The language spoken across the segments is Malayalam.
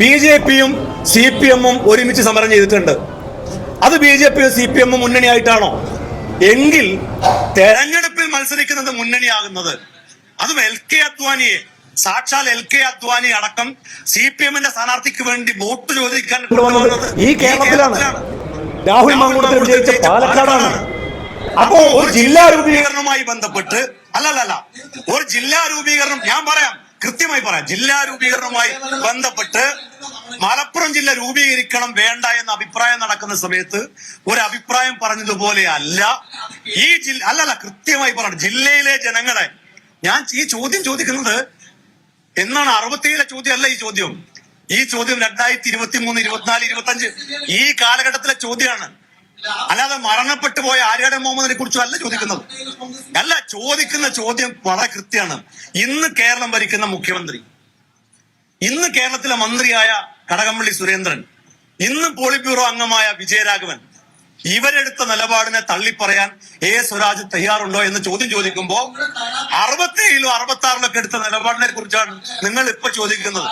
ബി ജെ പിയും സി പി എമ്മും ഒരുമിച്ച് സമരം ചെയ്തിട്ടുണ്ട്. അത് ബി ജെ പിയും സി പി എമ്മും മുന്നണിയായിട്ടാണോ? എങ്കിൽ തെരഞ്ഞെടുപ്പിൽ മത്സരിക്കുന്നത് മുന്നണിയാകുന്നത്. അതും എൽ കെ അദ്വാനിയെ സാക്ഷാൽ എൽ കെ അദ്വാനി അടക്കം സി പി എമ്മിന്റെ സ്ഥാനാർത്ഥിക്ക് വേണ്ടി വോട്ട് ചോദിക്കാൻ ഈ കേരളത്തിലാണ്. രാഹുൽ മാങ്കൂട്ടത്തിൽ വിജയിച്ച പാലക്കാടാണ്. അപ്പോ ഒരു ജില്ലാ രൂപീകരണവുമായി ബന്ധപ്പെട്ട് അല്ലല്ല ഒരു ജില്ലാ രൂപീകരണം ഞാൻ പറയാം. കൃത്യമായി പറയാം. ജില്ലാ രൂപീകരണവുമായി ബന്ധപ്പെട്ട് മലപ്പുറം ജില്ല രൂപീകരിക്കണം വേണ്ട എന്ന അഭിപ്രായം നടക്കുന്ന സമയത്ത് ഒരു അഭിപ്രായം പറഞ്ഞതുപോലെ അല്ല. ഈ ജില്ല അല്ലല്ല കൃത്യമായി പറയണം. ജില്ലയിലെ ജനങ്ങളെ ഞാൻ ഈ ചോദ്യം ചോദിക്കുന്നത് എന്നാണ് അറുപത്തിയേഴെ ചോദ്യം അല്ല ഈ ചോദ്യം. ഈ ചോദ്യം രണ്ടായിരത്തി ഇരുപത്തി മൂന്ന് ഇരുപത്തിനാല് ഇരുപത്തി അഞ്ച് ഈ കാലഘട്ടത്തിലെ ചോദ്യമാണ്. അല്ലാതെ മരണപ്പെട്ടു പോയ ആര്യാടൻ മുഹമ്മദിനെ കുറിച്ചും അല്ല ചോദിക്കുന്നത്. അല്ല ചോദിക്കുന്ന ചോദ്യം വളരെ കൃത്യമാണ്. ഇന്ന് കേരളം ഭരിക്കുന്ന മുഖ്യമന്ത്രി ഇന്ന് കേരളത്തിലെ മന്ത്രിയായ കടകംപള്ളി സുരേന്ദ്രൻ ഇന്ന് പോളിറ്റ് ബ്യൂറോ അംഗമായ വിജയരാഘവൻ ഇവരെടുത്ത നിലപാടിനെ തള്ളിപ്പറയാൻ എ സ്വരാജ് തയ്യാറുണ്ടോ എന്ന് ചോദ്യം ചോദിക്കുമ്പോ അറുപത്തേഴിലോ അറുപത്തി ആറിലൊക്കെ എടുത്ത നിലപാടിനെ കുറിച്ചാണ് നിങ്ങൾ ഇപ്പൊ ചോദിക്കുന്നത്.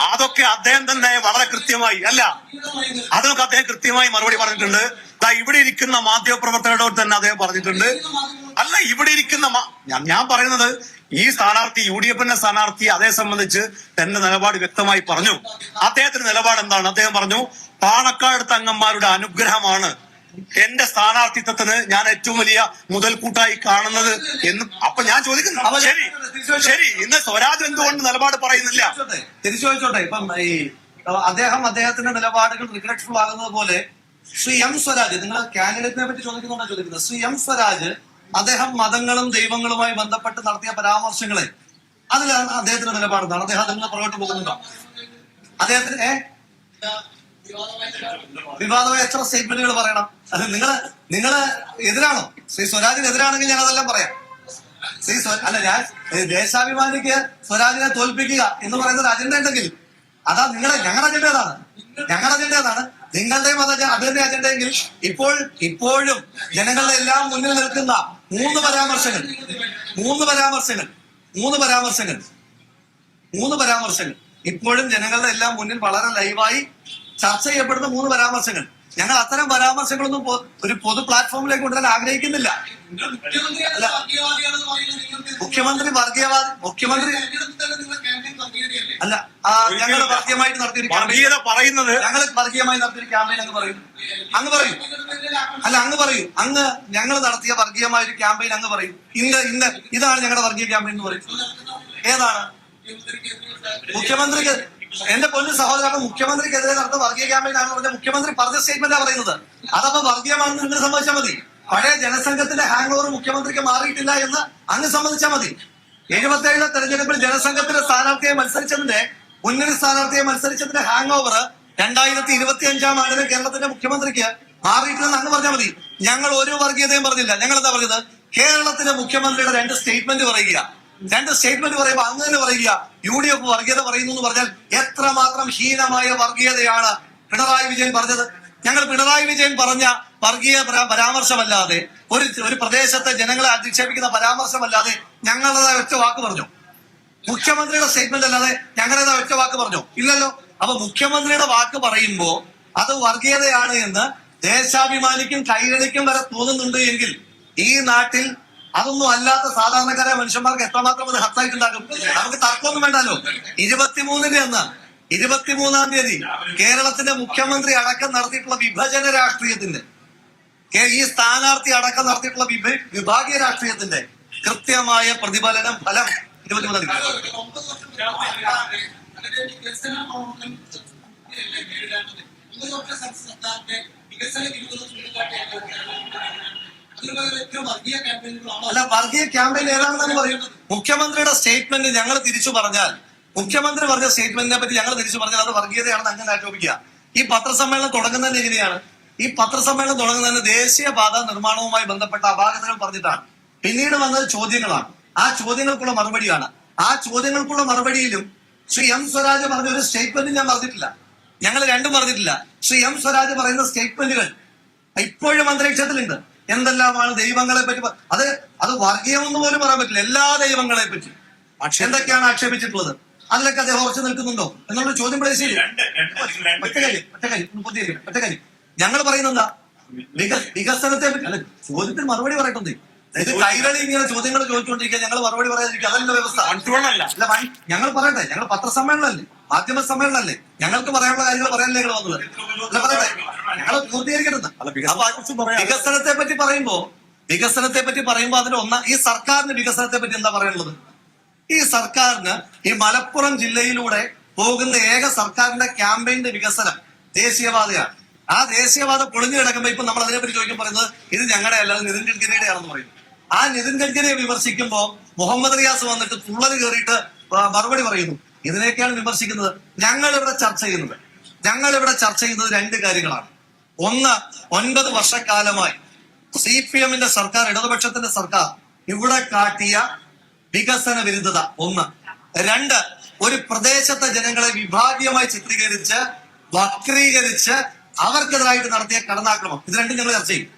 അതൊക്കെ അദ്ദേഹം തന്നെ വളരെ കൃത്യമായി അല്ല അതൊക്കെ അദ്ദേഹം കൃത്യമായി മറുപടി പറഞ്ഞിട്ടുണ്ട്. ഇവിടെ ഇരിക്കുന്ന മാധ്യമപ്രവർത്തകരോട് തന്നെ അദ്ദേഹം പറഞ്ഞിട്ടുണ്ട്. അല്ല ഇവിടെ ഇരിക്കുന്ന ഞാൻ- ഞാൻ പറയുന്നത് ഈ സ്ഥാനാർത്ഥി യു ഡി എഫിന്റെ സ്ഥാനാർത്ഥി അതേ സംബന്ധിച്ച് തന്റെ നിലപാട് വ്യക്തമായി പറഞ്ഞു. അദ്ദേഹത്തിന്റെ നിലപാട് എന്താണ്? അദ്ദേഹം പറഞ്ഞു പാണക്കാട് തങ്ങന്മാരുടെ അനുഗ്രഹമാണ് എന്റെ സ്ഥാനാർത്ഥിത്വത്തിന് ഞാൻ ഏറ്റവും വലിയ മുതൽക്കൂട്ടായി കാണുന്നത് എന്ന്. അപ്പൊ ഞാൻ ചോദിക്കുന്നു. ശരി. ശരി ഇന്ന് സ്വരാജ് എന്തുകൊണ്ട് നിലപാട് പറയുന്നില്ല? തിരിച്ചു ചോദിച്ചോട്ടെ ഇപ്പം ഈ അദ്ദേഹം അദ്ദേഹത്തിന്റെ നിലപാടുകൾ റിഗ്രറ്റ്ഫുൾ ആകുന്നത് പോലെ ശ്രീ എം സ്വരാജ് നിങ്ങൾ കാൻഡിഡേറ്റിനെ പറ്റി ചോദിക്കുന്നുണ്ടോ ചോദിക്കുന്നത്? ശ്രീ എം സ്വരാജ് അദ്ദേഹം മതങ്ങളും ദൈവങ്ങളുമായി ബന്ധപ്പെട്ട് നടത്തിയ പരാമർശങ്ങളെ അതിലാണ് അദ്ദേഹത്തിന്റെ നിലപാട് എന്താണ്? അദ്ദേഹം നിന്ന് പുറകോട്ട് പോകുന്നുണ്ടോ? അദ്ദേഹത്തിന് ഏ? വിവാദമായ എത്ര സ്റ്റേറ്റ്മെന്റുകൾ പറയണം? അത് നിങ്ങൾ നിങ്ങൾ എതിരാണോ? ശ്രീ സ്വരാജിന് എതിരാണെങ്കിൽ ഞാൻ അതെല്ലാം പറയാം. ശ്രീ അല്ല ഞാൻ ദേശാഭിമാനിക്ക് സ്വരാജിനെ തോൽപ്പിക്കുക എന്ന് പറയുന്ന ഒരു അജണ്ട ഉണ്ടെങ്കിൽ അതാ നിങ്ങളുടെ ഞങ്ങളുടെ അജണ്ട ഏതാണ്? ഞങ്ങളുടെ അജണ്ട ഏതാണ്? നിങ്ങളുടെയും അത് അതിന്റെ അജണ്ടയെങ്കിൽ ഇപ്പോൾ ഇപ്പോഴും ജനങ്ങളുടെ എല്ലാം മുന്നിൽ നിൽക്കുന്ന മൂന്ന് പരാമർശങ്ങൾ മൂന്ന് പരാമർശങ്ങൾ മൂന്ന് പരാമർശങ്ങൾ മൂന്ന് പരാമർശങ്ങൾ. ഇപ്പോഴും ജനങ്ങളുടെ എല്ലാം മുന്നിൽ വളരെ ലൈവായി ചർച്ച ചെയ്യപ്പെടുന്ന മൂന്ന് പരാമർശങ്ങൾ. ഞങ്ങൾ അത്തരം പരാമർശങ്ങളൊന്നും ഒരു പൊതു പ്ലാറ്റ്ഫോമിലേക്ക് കൊണ്ടുവരാൻ ആഗ്രഹിക്കുന്നില്ല. മുഖ്യമന്ത്രി വർഗീയവാദി മുഖ്യമന്ത്രി അല്ല ഞങ്ങൾ വർഗീയമായിട്ട് നടത്തിയൊരു ക്യാമ്പയിൻ പറയുന്നത് ഞങ്ങൾ വർഗീയമായി നടത്തിയൊരു ക്യാമ്പയിൻ അങ്ങ് പറയും. അങ്ങ് പറയും. അല്ല അങ്ങ് പറയും. അങ്ങ് ഞങ്ങൾ നടത്തിയ വർഗീയമായ ഒരു ക്യാമ്പയിൻ അങ്ങ് പറയും. ഇന്ന് ഇന്ന് ഇതാണ് ഞങ്ങളുടെ വർഗീയ ക്യാമ്പയിൻ എന്ന് പറയും. ഏതാണ്? മുഖ്യമന്ത്രിക്ക് എന്റെ പൊന്നു സഹോദരൻ മുഖ്യമന്ത്രിക്കെതിരെ നടന്ന വർഗീയ ക്യാമ്പയിൻ ആണ് പറഞ്ഞ മുഖ്യമന്ത്രി പറഞ്ഞ സ്റ്റേറ്റ്മെന്റാ പറയുന്നത്. അതപ്പോ വർഗീയമാണെന്ന് നിങ്ങൾ സമ്മതിച്ചാൽ മതി. പഴയ ജനസംഘത്തിന്റെ ഹാങ് ഓവർ മുഖ്യമന്ത്രിക്ക് മാറിയിട്ടില്ല എന്ന് അങ്ങ് സമ്മതിച്ചാൽ മതി. എഴുപത്തേഴിലെ തെരഞ്ഞെടുപ്പിൽ ജനസംഘത്തിന്റെ സ്ഥാനാർത്ഥിയെ മത്സരിച്ചതിന്റെ മുന്നണി സ്ഥാനാർത്ഥിയെ മത്സരിച്ചതിന്റെ ഹാങ് ഓവർ രണ്ടായിരത്തി ഇരുപത്തി അഞ്ചാം ആണ്ടിന് കേരളത്തിന്റെ മുഖ്യമന്ത്രിക്ക് മാറിയിട്ടില്ലെന്ന് അങ്ങ് പറഞ്ഞാൽ മതി. ഞങ്ങൾ ഒരു വർഗീയതയും പറഞ്ഞില്ല. ഞങ്ങൾ എന്താ പറഞ്ഞത്? കേരളത്തിലെ മുഖ്യമന്ത്രിയുടെ രണ്ട് സ്റ്റേറ്റ്മെന്റ് പറയുക രണ്ട് സ്റ്റേറ്റ്മെന്റ് പറയുമ്പോൾ അങ്ങനെ പറയുക. യു ഡി എഫ് വർഗീയത പറയുന്നു എന്ന് പറഞ്ഞാൽ എത്രമാത്രം ഹീനമായ വർഗീയതയാണ് പിണറായി വിജയൻ പറഞ്ഞത്. ഞങ്ങൾ പിണറായി വിജയൻ പറഞ്ഞ വർഗീയ പരാ- പരാമർശമല്ലാതെ ഒരു ഒരു പ്രദേശത്തെ ജനങ്ങളെ അധിക്ഷേപിക്കുന്ന പരാമർശമല്ലാതെ ഞങ്ങളുടേതായ ഒറ്റ വാക്ക് പറഞ്ഞു. മുഖ്യമന്ത്രിയുടെ സ്റ്റേറ്റ്മെന്റ് അല്ലാതെ ഞങ്ങളേതാ ഒറ്റ വാക്ക് പറഞ്ഞു. ഇല്ലല്ലോ? അപ്പൊ മുഖ്യമന്ത്രിയുടെ വാക്ക് പറയുമ്പോൾ അത് വർഗീയതയാണ് എന്ന് ദേശാഭിമാനിക്കും കൈകളിക്കും വരെ തോന്നുന്നുണ്ട് എങ്കിൽ ഈ നാട്ടിൽ അതൊന്നും അല്ലാത്ത സാധാരണക്കാരായ മനുഷ്യന്മാർക്ക് എത്രമാത്രം അത് ഹത്തായിട്ടുണ്ടാകും നമുക്ക് തർക്കമൊന്നും വേണ്ടല്ലോ ഇരുപത്തിമൂന്നിന് അന്ന് ഇരുപത്തിമൂന്നാം തീയതി കേരളത്തിന്റെ മുഖ്യമന്ത്രി അടക്കം നടത്തിയിട്ടുള്ള വിഭജന രാഷ്ട്രീയത്തിന്റെ ഈ സ്ഥാനാർത്ഥി അടക്കം നടത്തിയിട്ടുള്ള വിഭ- വിഭാഗീയ രാഷ്ട്രീയത്തിന്റെ കൃത്യമായ പ്രതിഫലനം ഫലം ഇരുപത്തിമൂന്നാം തീയതി. അല്ല വർഗീയ ക്യാമ്പയിൻ ഏതാണെന്നാണ് പറയുന്നത്? മുഖ്യമന്ത്രിയുടെ സ്റ്റേറ്റ്മെന്റ് ഞങ്ങൾ തിരിച്ചു പറഞ്ഞാൽ മുഖ്യമന്ത്രി പറഞ്ഞ സ്റ്റേറ്റ്മെന്റിനെ പറ്റി ഞങ്ങൾ തിരിച്ചു പറഞ്ഞാൽ അത് വർഗീയതയാണെന്ന് അങ്ങനെ ആരോപിക്കുക ഈ പത്രസമ്മേളനം തുടങ്ങുന്നതിന് എങ്ങനെയാണ്? ഈ പത്രസമ്മേളനം തുടങ്ങുന്നതിന് ദേശീയപാത നിർമ്മാണവുമായി ബന്ധപ്പെട്ട അപാകതകൾ പറഞ്ഞിട്ടാണ്. പിന്നീട് വന്നത് ചോദ്യങ്ങളാണ്. ആ ചോദ്യങ്ങൾക്കുള്ള മറുപടിയാണ്. ആ ചോദ്യങ്ങൾക്കുള്ള മറുപടിയിലും ശ്രീ എം സ്വരാജ് പറഞ്ഞ ഒരു സ്റ്റേറ്റ്മെന്റ് ഞാൻ പറഞ്ഞിട്ടില്ല. ഞങ്ങൾ രണ്ടും പറഞ്ഞിട്ടില്ല. ശ്രീ എം സ്വരാജ് പറയുന്ന സ്റ്റേറ്റ്മെന്റുകൾ ഇപ്പോഴും അന്തരീക്ഷത്തിലുണ്ട്. എന്തെല്ലാമാണ് ദൈവങ്ങളെ പറ്റി അത് അത് വർഗീയമെന്ന് പോലും പറയാൻ പറ്റില്ല. എല്ലാ ദൈവങ്ങളെ പറ്റി. പക്ഷെ എന്തൊക്കെയാണ് ആക്ഷേപിച്ചിട്ടുള്ളത്? അതിലൊക്കെ അദ്ദേഹം ഉറച്ചു നിൽക്കുന്നുണ്ടോ? എന്നുള്ള ചോദ്യം പ്ലേസ് ചെയ്യും ഞങ്ങൾ പറയുന്നത് എന്താ? വികസനത്തെ പറ്റി അല്ല ചോദ്യത്തിന് മറുപടി പറയട്ടെ ഇത് കൈകളി ഇങ്ങനെ ചോദ്യങ്ങൾ ചോദിച്ചുകൊണ്ടിരിക്കുക ഞങ്ങൾ മറുപടി പറയാതിരിക്കുക അതല്ല വ്യവസ്ഥ. അല്ല. ഞങ്ങൾ പറയട്ടെ ഞങ്ങൾ പത്രസമ്മേളനല്ലേ മാധ്യമ സമ്മേളനല്ലേ ഞങ്ങൾക്ക് പറയാനുള്ള കാര്യങ്ങൾ പറയാനല്ലേ ഞങ്ങൾ വന്നത്? അല്ല പറയട്ടെ ഞങ്ങൾ പൂർത്തീകരിക്കരുത്. വികസനത്തെ പറ്റി പറയുമ്പോ വികസനത്തെ പറ്റി പറയുമ്പോ അതിന് ഒന്നാ ഈ സർക്കാരിന് വികസനത്തെ പറ്റി എന്താ പറയാനുള്ളത്? ഈ സർക്കാരിന് ഈ മലപ്പുറം ജില്ലയിലൂടെ പോകുന്ന ഏക സർക്കാരിന്റെ ക്യാമ്പയിന്റെ വികസനം ദേശീയവാദയാണ്. ആ ദേശീയവാദം പൊളിഞ്ഞു കിടക്കുമ്പോ ഇപ്പൊ നമ്മൾ അതിനെപ്പറ്റി ചോദിക്കാൻ പറയുന്നത് ഇത് ഞങ്ങളുടെ അല്ലാതെ നിതിൻ ഗഡ്കരിയുടെ ആണെന്ന് പറയുന്നു. ആ നിതിൻ ഗഡ്കരിയെ വിമർശിക്കുമ്പോൾ മുഹമ്മദ് റിയാസ് വന്നിട്ട് തുള്ളൽ കയറിയിട്ട് മറുപടി പറയുന്നു. ഇതിനെയൊക്കെയാണ് വിമർശിക്കുന്നത്. ഞങ്ങൾ ഇവിടെ ചർച്ച ചെയ്യുന്നത്. ഞങ്ങൾ ഇവിടെ ചർച്ച ചെയ്യുന്നത് രണ്ട് കാര്യങ്ങളാണ്. ഒന്ന് ഒൻപത് വർഷക്കാലമായി സി പി എമ്മിന്റെ സർക്കാർ ഇടതുപക്ഷത്തിന്റെ സർക്കാർ ഇവിടെ കാട്ടിയ വികസന വിരുദ്ധത. ഒന്ന്. രണ്ട് ഒരു പ്രദേശത്തെ ജനങ്ങളെ വിഭാഗീയമായി ചിത്രീകരിച്ച് വക്രീകരിച്ച് അവർക്കെതിരായിട്ട് നടത്തിയ കടന്നാക്രമം. ഇത് രണ്ടും ഞങ്ങൾ ചർച്ച ചെയ്യും.